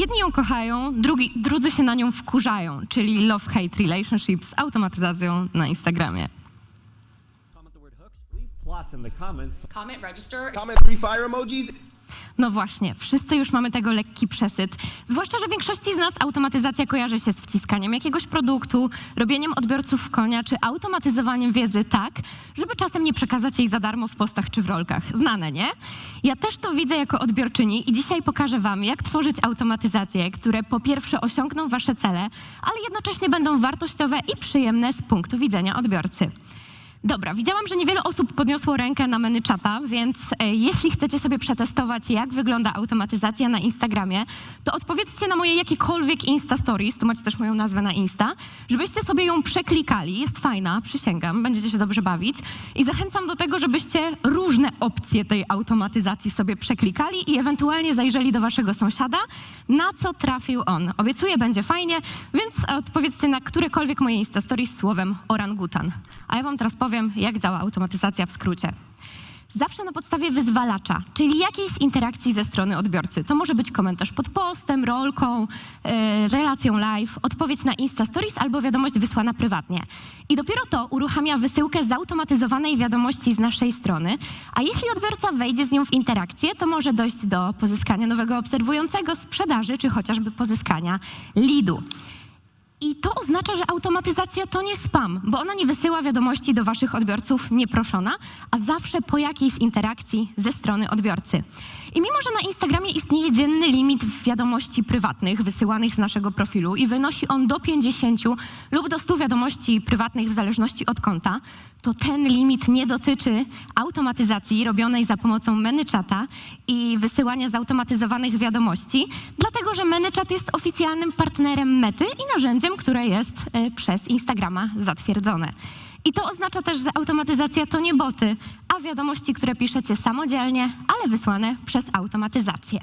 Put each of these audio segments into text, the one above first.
Jedni ją kochają, drugi, drudzy się na nią wkurzają, czyli love-hate relationship z automatyzacją na Instagramie. comment the word hooks, leave plus in the comments. Comment register. Comment three fire emojis. No właśnie, wszyscy już mamy tego lekki przesyt. Zwłaszcza, że większości z nas automatyzacja kojarzy się z wciskaniem jakiegoś produktu, robieniem odbiorców w konia, czy automatyzowaniem wiedzy tak, żeby czasem nie przekazać jej za darmo w postach czy w rolkach. Znane, nie? Ja też to widzę jako odbiorczyni i dzisiaj pokażę wam, jak tworzyć automatyzacje, które po pierwsze osiągną wasze cele, ale jednocześnie będą wartościowe i przyjemne z punktu widzenia odbiorcy. Dobra, widziałam, że niewiele osób podniosło rękę na menu czata, więc e, jeśli chcecie sobie przetestować, jak wygląda automatyzacja na Instagramie, to odpowiedzcie na moje jakiekolwiek Insta Stories, tu macie też moją nazwę na Insta, żebyście sobie ją przeklikali. Jest fajna, przysięgam, będziecie się dobrze bawić. I zachęcam do tego, żebyście różne opcje tej automatyzacji sobie przeklikali i ewentualnie zajrzeli do waszego sąsiada, na co trafił on. Obiecuję, będzie fajnie, więc odpowiedzcie na którekolwiek moje Insta Stories słowem orangutan. A ja wam teraz powiem, jak działa automatyzacja w skrócie. Zawsze na podstawie wyzwalacza, czyli jakiejś interakcji ze strony odbiorcy. To może być komentarz pod postem, rolką, e, relacją live, odpowiedź na Insta Stories albo wiadomość wysłana prywatnie. I dopiero to uruchamia wysyłkę zautomatyzowanej wiadomości z naszej strony, a jeśli odbiorca wejdzie z nią w interakcję, to może dojść do pozyskania nowego obserwującego, sprzedaży czy chociażby pozyskania leadu. I to oznacza, że automatyzacja to nie spam, bo ona nie wysyła wiadomości do waszych odbiorców nieproszona, a zawsze po jakiejś interakcji ze strony odbiorcy. I mimo, że na Instagramie istnieje dzienny limit wiadomości prywatnych wysyłanych z naszego profilu i wynosi on do 50 lub do 100 wiadomości prywatnych w zależności od konta, to ten limit nie dotyczy automatyzacji robionej za pomocą ManyChata i wysyłania zautomatyzowanych wiadomości, dlatego że ManyChat jest oficjalnym partnerem Mety i narzędziem, które jest e, przez Instagrama zatwierdzone. I to oznacza też, że automatyzacja to nie boty, a wiadomości, które piszecie samodzielnie, ale wysłane przez automatyzację.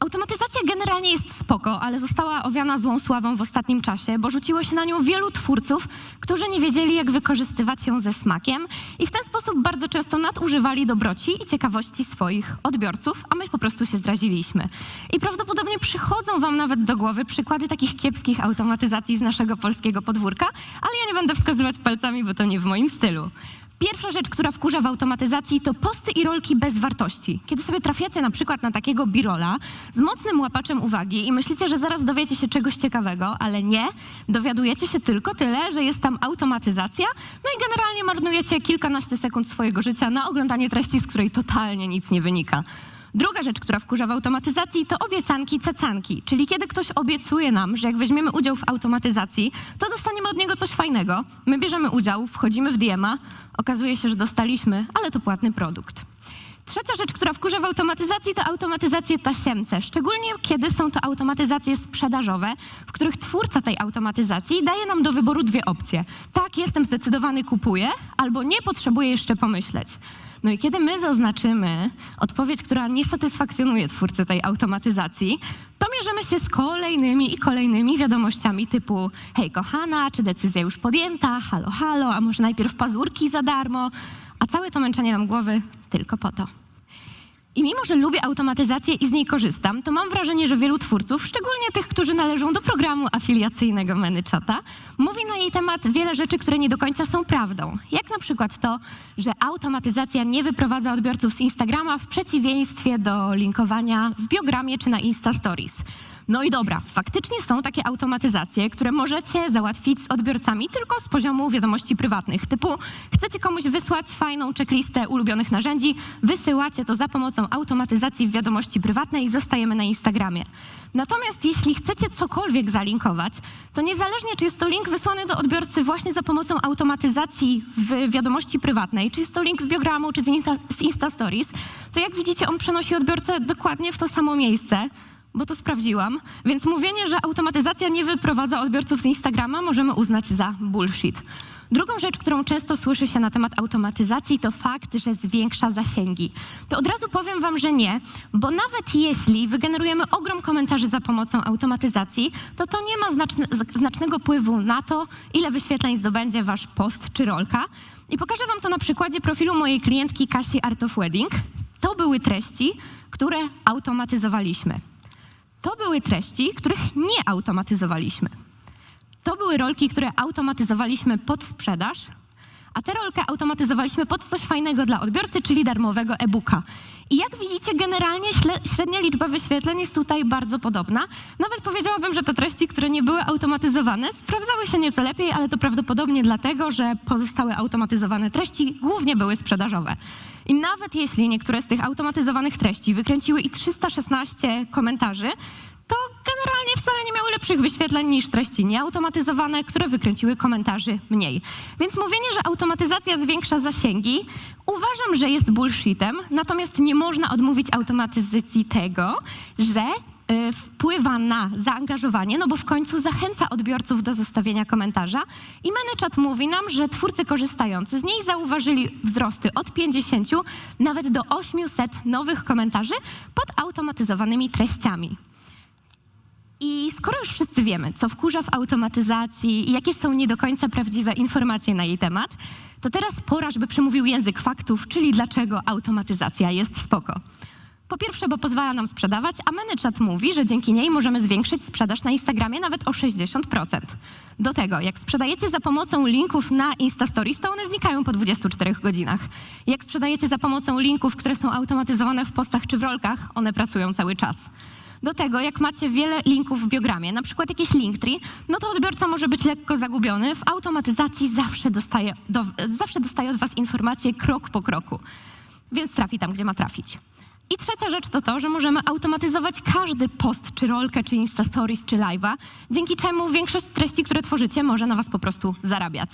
Automatyzacja generalnie jest spoko, ale została owiana złą sławą w ostatnim czasie, bo rzuciło się na nią wielu twórców, którzy nie wiedzieli, jak wykorzystywać ją ze smakiem i w ten sposób bardzo często nadużywali dobroci i ciekawości swoich odbiorców, a my po prostu się zraziliśmy. I prawdopodobnie przychodzą wam nawet do głowy przykłady takich kiepskich automatyzacji z naszego polskiego podwórka, ale ja nie będę wskazywać palcami, bo to nie w moim stylu. Pierwsza rzecz, która wkurza w automatyzacji, to posty i rolki bez wartości. Kiedy sobie trafiacie na przykład na takiego birola z mocnym łapaczem uwagi i myślicie, że zaraz dowiecie się czegoś ciekawego, ale nie, dowiadujecie się tylko tyle, że jest tam automatyzacja, no i generalnie marnujecie kilkanaście sekund swojego życia na oglądanie treści, z której totalnie nic nie wynika. Druga rzecz, która wkurza w automatyzacji, to obiecanki, cecanki. Czyli kiedy ktoś obiecuje nam, że jak weźmiemy udział w automatyzacji, to dostaniemy od niego coś fajnego. My bierzemy udział, wchodzimy w DM-a, okazuje się, że dostaliśmy, ale to płatny produkt. Trzecia rzecz, która wkurza w automatyzacji, to automatyzacje tasiemce. Szczególnie kiedy są to automatyzacje sprzedażowe, w których twórca tej automatyzacji daje nam do wyboru dwie opcje. Tak, jestem zdecydowany, kupuję, albo nie potrzebuję jeszcze pomyśleć. No i kiedy my zaznaczymy odpowiedź, która nie satysfakcjonuje twórcy tej automatyzacji, to mierzymy się z kolejnymi i kolejnymi wiadomościami typu hej kochana, czy decyzja już podjęta, halo halo, a może najpierw pazurki za darmo, a całe to męczenie nam głowy tylko po to. I mimo, że lubię automatyzację i z niej korzystam, to mam wrażenie, że wielu twórców, szczególnie tych, którzy należą do programu afiliacyjnego ManyChata, mówi na jej temat wiele rzeczy, które nie do końca są prawdą. Jak na przykład to, że automatyzacja nie wyprowadza odbiorców z Instagrama w przeciwieństwie do linkowania w biogramie czy na Insta Stories. No i dobra, faktycznie są takie automatyzacje, które możecie załatwić z odbiorcami tylko z poziomu wiadomości prywatnych. Typu chcecie komuś wysłać fajną checklistę ulubionych narzędzi, wysyłacie to za pomocą automatyzacji w wiadomości prywatnej i zostajemy na Instagramie. Natomiast jeśli chcecie cokolwiek zalinkować, to niezależnie czy jest to link wysłany do odbiorcy właśnie za pomocą automatyzacji w wiadomości prywatnej, czy jest to link z biogramu, czy z Insta, z Insta Stories, to jak widzicie on przenosi odbiorcę dokładnie w to samo miejsce bo to sprawdziłam, więc mówienie, że automatyzacja nie wyprowadza odbiorców z Instagrama, możemy uznać za bullshit. Drugą rzecz, którą często słyszy się na temat automatyzacji, to fakt, że zwiększa zasięgi. To od razu powiem Wam, że nie, bo nawet jeśli wygenerujemy ogrom komentarzy za pomocą automatyzacji, to to nie ma znaczne, znacznego wpływu na to, ile wyświetleń zdobędzie Wasz post czy rolka. I pokażę Wam to na przykładzie profilu mojej klientki Kasi Art of Wedding. To były treści, które automatyzowaliśmy. To były treści, których nie automatyzowaliśmy. To były rolki, które automatyzowaliśmy pod sprzedaż, a tę rolkę automatyzowaliśmy pod coś fajnego dla odbiorcy, czyli darmowego e-booka. I jak widzicie, generalnie średnia liczba wyświetleń jest tutaj bardzo podobna. Nawet powiedziałabym, że te treści, które nie były automatyzowane, sprawdzały się nieco lepiej, ale to prawdopodobnie dlatego, że pozostałe automatyzowane treści głównie były sprzedażowe. I nawet jeśli niektóre z tych automatyzowanych treści wykręciły i 316 komentarzy, generalnie wcale nie miały lepszych wyświetleń niż treści nieautomatyzowane, które wykręciły komentarzy mniej. Więc mówienie, że automatyzacja zwiększa zasięgi, uważam, że jest bullshitem, natomiast nie można odmówić automatyzacji tego, że y, wpływa na zaangażowanie, no bo w końcu zachęca odbiorców do zostawienia komentarza i ManyChat mówi nam, że twórcy korzystający z niej zauważyli wzrosty od 50 nawet do 800 nowych komentarzy pod automatyzowanymi treściami. I skoro już wszyscy wiemy, co wkurza w automatyzacji i jakie są nie do końca prawdziwe informacje na jej temat, to teraz pora, żeby przemówił język faktów, czyli dlaczego automatyzacja jest spoko. Po pierwsze, bo pozwala nam sprzedawać, a ManyChat mówi, że dzięki niej możemy zwiększyć sprzedaż na Instagramie nawet o 60%. Do tego, jak sprzedajecie za pomocą linków na Instastories, to one znikają po 24 godzinach. Jak sprzedajecie za pomocą linków, które są automatyzowane w postach czy w rolkach, one pracują cały czas. Do tego, jak macie wiele linków w biogramie, na przykład jakieś Linktree, no to odbiorca może być lekko zagubiony. W automatyzacji zawsze dostaje, do, zawsze dostaje od Was informacje krok po kroku, więc trafi tam, gdzie ma trafić. I trzecia rzecz to to, że możemy automatyzować każdy post, czy rolkę, czy Insta Stories, czy live'a, dzięki czemu większość treści, które tworzycie, może na was po prostu zarabiać.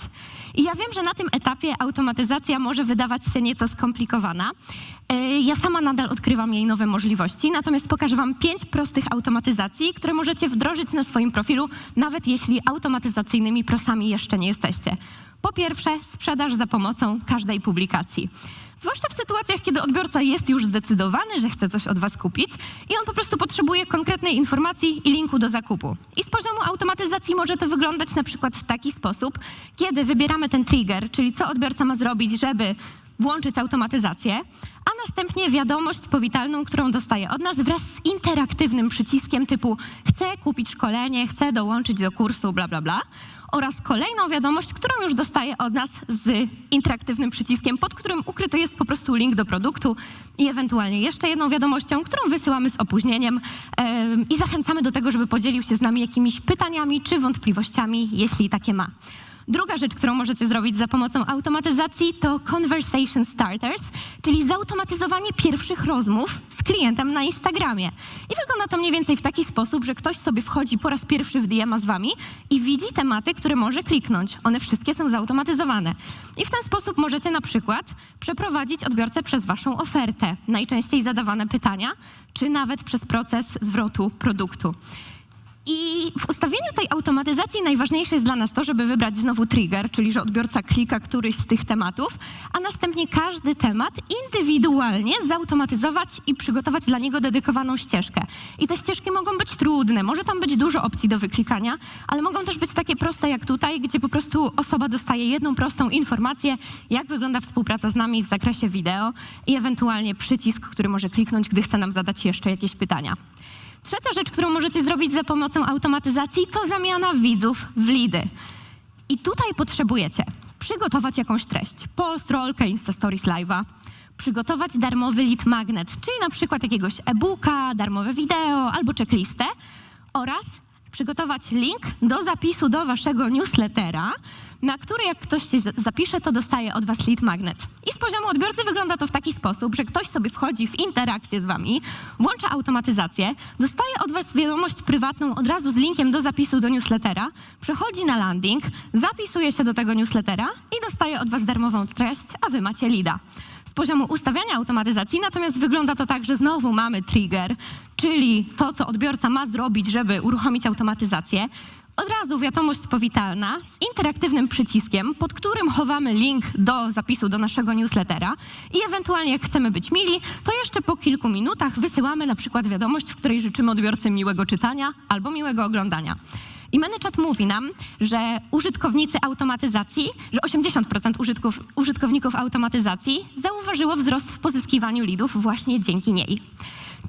I ja wiem, że na tym etapie automatyzacja może wydawać się nieco skomplikowana. Yy, Ja sama nadal odkrywam jej nowe możliwości, natomiast pokażę wam pięć prostych automatyzacji, które możecie wdrożyć na swoim profilu, nawet jeśli automatyzacyjnymi prosami jeszcze nie jesteście. Po pierwsze, sprzedaż za pomocą każdej publikacji. Zwłaszcza w sytuacjach, kiedy odbiorca jest już zdecydowany, że chce coś od Was kupić i on po prostu potrzebuje konkretnej informacji i linku do zakupu. I z poziomu automatyzacji może to wyglądać na przykład w taki sposób, kiedy wybieramy ten trigger, czyli co odbiorca ma zrobić, żeby włączyć automatyzację, a następnie wiadomość powitalną, którą dostaje od nas wraz z interaktywnym przyciskiem typu chcę kupić szkolenie, chcę dołączyć do kursu, bla, bla, bla. Oraz kolejną wiadomość, którą już dostaje od nas z interaktywnym przyciskiem, pod którym ukryty jest po prostu link do produktu. I ewentualnie jeszcze jedną wiadomością, którą wysyłamy z opóźnieniem. Em, i zachęcamy do tego, żeby podzielił się z nami jakimiś pytaniami czy wątpliwościami, jeśli takie ma. Druga rzecz, którą możecie zrobić za pomocą automatyzacji, to conversation starters, czyli zautomatyzowanie pierwszych rozmów z klientem na Instagramie. I wygląda to mniej więcej w taki sposób, że ktoś sobie wchodzi po raz pierwszy w DM z wami i widzi tematy, które może kliknąć. One wszystkie są zautomatyzowane. I w ten sposób możecie na przykład przeprowadzić odbiorcę przez waszą ofertę, najczęściej zadawane pytania, czy nawet przez proces zwrotu produktu. I w ustawieniu tej automatyzacji najważniejsze jest dla nas to, żeby wybrać znowu trigger, czyli że odbiorca klika któryś z tych tematów, a następnie każdy temat indywidualnie zautomatyzować i przygotować dla niego dedykowaną ścieżkę. I te ścieżki mogą być trudne, może tam być dużo opcji do wyklikania, ale mogą też być takie proste jak tutaj, gdzie po prostu osoba dostaje jedną prostą informację, jak wygląda współpraca z nami w zakresie wideo i ewentualnie przycisk, który może kliknąć, gdy chce nam zadać jeszcze jakieś pytania. Trzecia rzecz, którą możecie zrobić za pomocą automatyzacji, to zamiana widzów w lidy. I tutaj potrzebujecie przygotować jakąś treść, post, rolkę, Insta Stories Live'a, przygotować darmowy lead magnet, czyli na przykład jakiegoś e-booka, darmowe wideo albo checklistę. Oraz przygotować link do zapisu do waszego newslettera, na który jak ktoś się zapisze, to dostaje od was lead magnet. I z poziomu odbiorcy wygląda to w taki sposób, że ktoś sobie wchodzi w interakcję z wami, włącza automatyzację, dostaje od was wiadomość prywatną od razu z linkiem do zapisu do newslettera, przechodzi na landing, zapisuje się do tego newslettera i dostaje od was darmową treść, a wy macie leada. Z poziomu ustawiania automatyzacji natomiast wygląda to tak, że znowu mamy trigger, czyli to, co odbiorca ma zrobić, żeby uruchomić automatyzację. Od razu wiadomość powitalna z interaktywnym przyciskiem, pod którym chowamy link do zapisu do naszego newslettera i ewentualnie jak chcemy być mili, to jeszcze po kilku minutach wysyłamy na przykład wiadomość, w której życzymy odbiorcy miłego czytania albo miłego oglądania. I ManyChat mówi nam, że użytkownicy automatyzacji, że 80% użytków, użytkowników automatyzacji zauważyło wzrost w pozyskiwaniu lidów właśnie dzięki niej.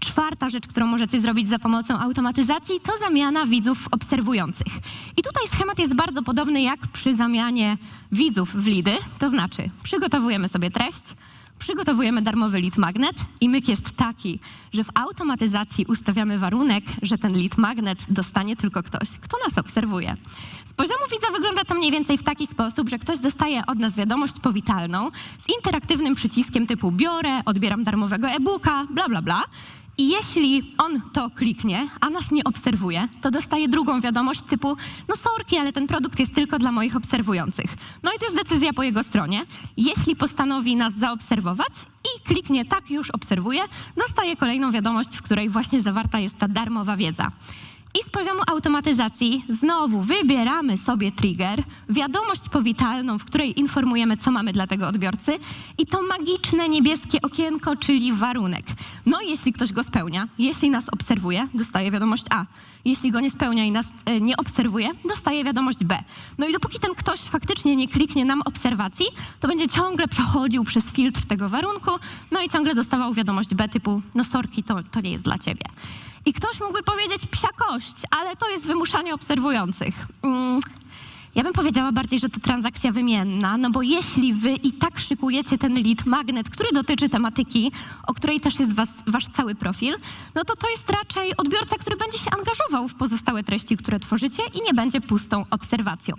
Czwarta rzecz, którą możecie zrobić za pomocą automatyzacji, to zamiana widzów obserwujących. I tutaj schemat jest bardzo podobny jak przy zamianie widzów w lidy, to znaczy przygotowujemy sobie treść, przygotowujemy darmowy lead magnet i myk jest taki, że w automatyzacji ustawiamy warunek, że ten lead magnet dostanie tylko ktoś, kto nas obserwuje. Z poziomu widza wygląda to mniej więcej w taki sposób, że ktoś dostaje od nas wiadomość powitalną z interaktywnym przyciskiem typu biorę, odbieram darmowego e-booka, bla bla bla. I jeśli on to kliknie, a nas nie obserwuje, to dostaje drugą wiadomość typu no sorki, ale ten produkt jest tylko dla moich obserwujących. No i to jest decyzja po jego stronie. Jeśli postanowi nas zaobserwować i kliknie tak już obserwuję, dostaje kolejną wiadomość, w której właśnie zawarta jest ta darmowa wiedza. I z poziomu automatyzacji znowu wybieramy sobie trigger, wiadomość powitalną, w której informujemy, co mamy dla tego odbiorcy i to magiczne niebieskie okienko, czyli warunek. No jeśli ktoś go spełnia, jeśli nas obserwuje, dostaje wiadomość A. Jeśli go nie spełnia i nas e, nie obserwuje, dostaje wiadomość B. No i dopóki ten ktoś faktycznie nie kliknie nam obserwacji, to będzie ciągle przechodził przez filtr tego warunku, no i ciągle dostawał wiadomość B typu, no sorki, to, to nie jest dla ciebie. I ktoś mógłby powiedzieć psia kość, ale to jest wymuszanie obserwujących. Mm, ja bym powiedziała bardziej, że to transakcja wymienna, no bo jeśli wy i tak szykujecie ten lead magnet, który dotyczy tematyki, o której też jest was, wasz cały profil, no to to jest raczej odbiorca, który będzie się angażował w pozostałe treści, które tworzycie i nie będzie pustą obserwacją.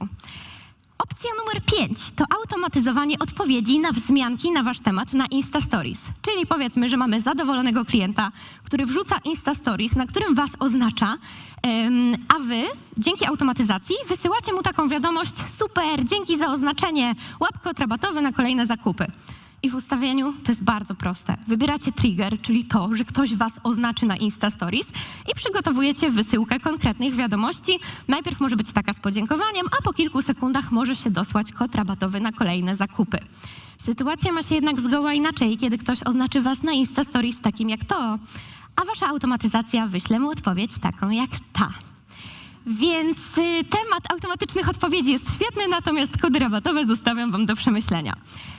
Opcja numer 5 to automatyzowanie odpowiedzi na wzmianki na wasz temat na Insta Stories. Czyli powiedzmy, że mamy zadowolonego klienta, który wrzuca Insta Stories, na którym was oznacza, a wy dzięki automatyzacji wysyłacie mu taką wiadomość: super, dzięki za oznaczenie, łapkot rabatowy na kolejne zakupy. I w ustawieniu to jest bardzo proste. Wybieracie trigger, czyli to, że ktoś was oznaczy na Insta Stories i przygotowujecie wysyłkę konkretnych wiadomości. Najpierw może być taka z podziękowaniem, a po kilku sekundach może się dosłać kod rabatowy na kolejne zakupy. Sytuacja ma się jednak zgoła inaczej, kiedy ktoś oznaczy was na Insta Stories takim jak to, a wasza automatyzacja wyśle mu odpowiedź taką jak ta. Więc y, temat automatycznych odpowiedzi jest świetny, natomiast kody rabatowe zostawiam wam do przemyślenia.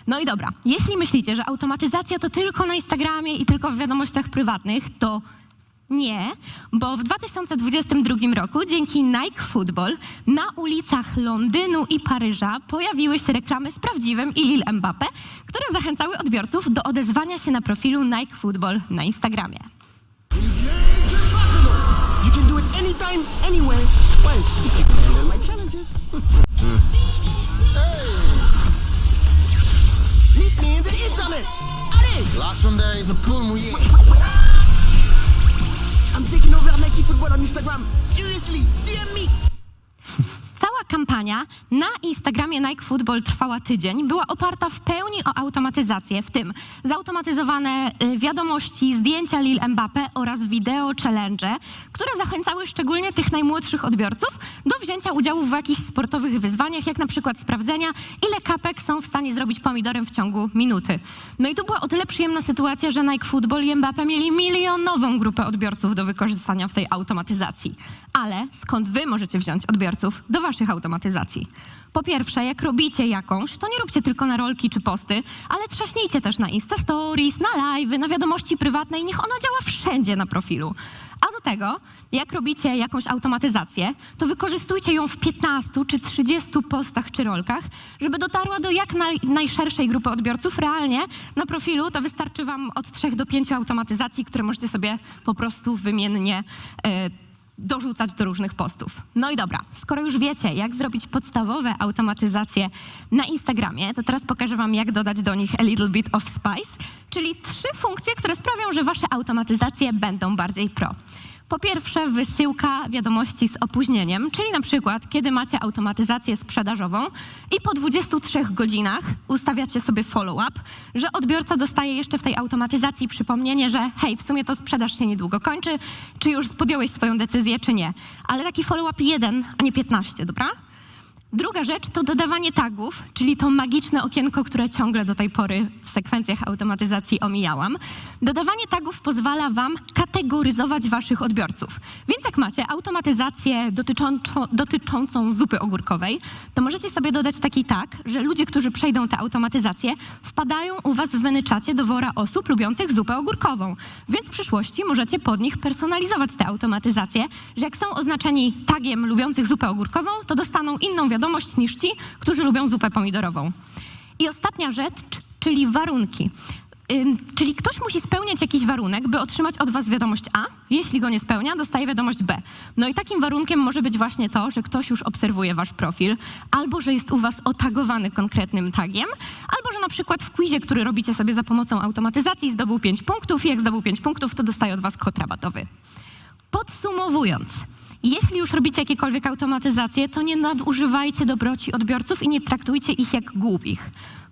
No i dobra, jeśli myślicie, że automatyzacja to tylko na Instagramie i tylko w wiadomościach prywatnych, to nie, bo w 2022 roku dzięki Nike Football na ulicach Londynu i Paryża pojawiły się reklamy z prawdziwym i Lil Mbappe, które zachęcały odbiorców do odezwania się na profilu Nike Football na Instagramie. Can do it anytime, anywhere. Well, if you can handle my challenges. Meet me in the internet. Allez! Last one there is a pool mouillé. I'm taking over Nike Football on Instagram. Seriously, DM me. Kampania na Instagramie Nike Football trwała tydzień. Była oparta w pełni o automatyzację, w tym zautomatyzowane y, wiadomości, zdjęcia Lil Mbappe oraz wideo challenge, które zachęcały szczególnie tych najmłodszych odbiorców do wzięcia udziału w jakichś sportowych wyzwaniach, jak na przykład sprawdzenia, ile kapek są w stanie zrobić pomidorem w ciągu minuty. No i to była o tyle przyjemna sytuacja, że Nike Football i Mbappe mieli milionową grupę odbiorców do wykorzystania w tej automatyzacji. Ale skąd wy możecie wziąć odbiorców do waszych automatyzacji? Po pierwsze, jak robicie jakąś, to nie róbcie tylko na rolki czy posty, ale trzaśnijcie też na Insta Stories, na live'y, na wiadomości prywatne i niech ona działa wszędzie na profilu. A do tego, jak robicie jakąś automatyzację, to wykorzystujcie ją w 15 czy 30 postach czy rolkach, żeby dotarła do jak naj, najszerszej grupy odbiorców. Realnie na profilu to wystarczy wam od 3 do 5 automatyzacji, które możecie sobie po prostu wymiennie e, dorzucać do różnych postów. No i dobra, skoro już wiecie, jak zrobić podstawowe automatyzacje na Instagramie, to teraz pokażę wam, jak dodać do nich a little bit of spice, czyli trzy funkcje, które sprawią, że wasze automatyzacje będą bardziej pro. Po pierwsze, wysyłka wiadomości z opóźnieniem, czyli na przykład, kiedy macie automatyzację sprzedażową i po 23 godzinach ustawiacie sobie follow-up, że odbiorca dostaje jeszcze w tej automatyzacji przypomnienie, że hej, w sumie to sprzedaż się niedługo kończy, czy już podjąłeś swoją decyzję, czy nie. Ale taki follow-up jeden, a nie 15, dobra? Druga rzecz to dodawanie tagów, czyli to magiczne okienko, które ciągle do tej pory w sekwencjach automatyzacji omijałam. Dodawanie tagów pozwala Wam kategoryzować Waszych odbiorców. Więc jak macie automatyzację dotyczącą, zupy ogórkowej, to możecie sobie dodać taki tag, że ludzie, którzy przejdą tę automatyzację, wpadają u Was w menyczacie do wora osób lubiących zupę ogórkową. Więc w przyszłości możecie pod nich personalizować tę automatyzację, że jak są oznaczeni tagiem lubiących zupę ogórkową, to dostaną inną wiadomość niż ci, którzy lubią zupę pomidorową. I ostatnia rzecz, czyli warunki. Czyli ktoś musi spełniać jakiś warunek, by otrzymać od Was wiadomość A. Jeśli go nie spełnia, dostaje wiadomość B. No i takim warunkiem może być właśnie to, że ktoś już obserwuje Wasz profil, albo że jest u Was otagowany konkretnym tagiem, albo że na przykład w quizie, który robicie sobie za pomocą automatyzacji, zdobył 5 punktów i jak zdobył 5 punktów, to dostaje od Was kod rabatowy. Podsumowując, jeśli już robicie jakiekolwiek automatyzacje, to nie nadużywajcie dobroci odbiorców i nie traktujcie ich jak głupich.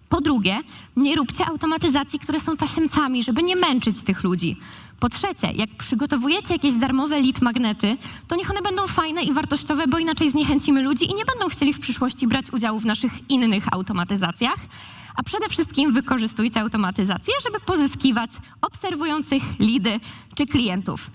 Po drugie, nie róbcie automatyzacji, które są tasiemcami, żeby nie męczyć tych ludzi. Po trzecie, jak przygotowujecie jakieś darmowe lead magnety, to niech one będą fajne i wartościowe, bo inaczej zniechęcimy ludzi i nie będą chcieli w przyszłości brać udziału w naszych innych automatyzacjach. A przede wszystkim wykorzystujcie automatyzację, żeby pozyskiwać obserwujących lidy czy klientów.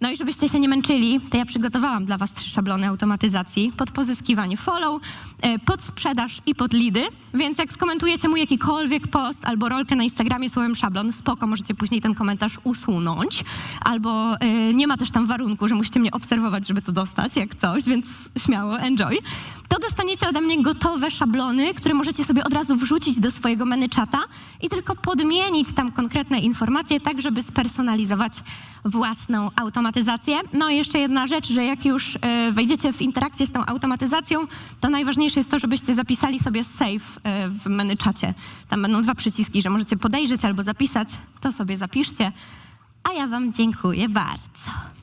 No i żebyście się nie męczyli, to ja przygotowałam dla Was trzy szablony automatyzacji pod pozyskiwanie follow, e, pod sprzedaż i pod lidy, więc jak skomentujecie mój jakikolwiek post albo rolkę na Instagramie słowem szablon, spoko, możecie później ten komentarz usunąć, albo e, nie ma też tam warunku, że musicie mnie obserwować, żeby to dostać, jak coś, więc śmiało, enjoy. Dostaniecie ode mnie gotowe szablony, które możecie sobie od razu wrzucić do swojego ManyChata i tylko podmienić tam konkretne informacje, tak żeby spersonalizować własną automatyzację. No i jeszcze jedna rzecz, że jak już e, wejdziecie w interakcję z tą automatyzacją, to najważniejsze jest to, żebyście zapisali sobie save e, w ManyChacie. Tam będą dwa przyciski, że możecie podejrzeć albo zapisać. To sobie zapiszcie. A ja Wam dziękuję bardzo.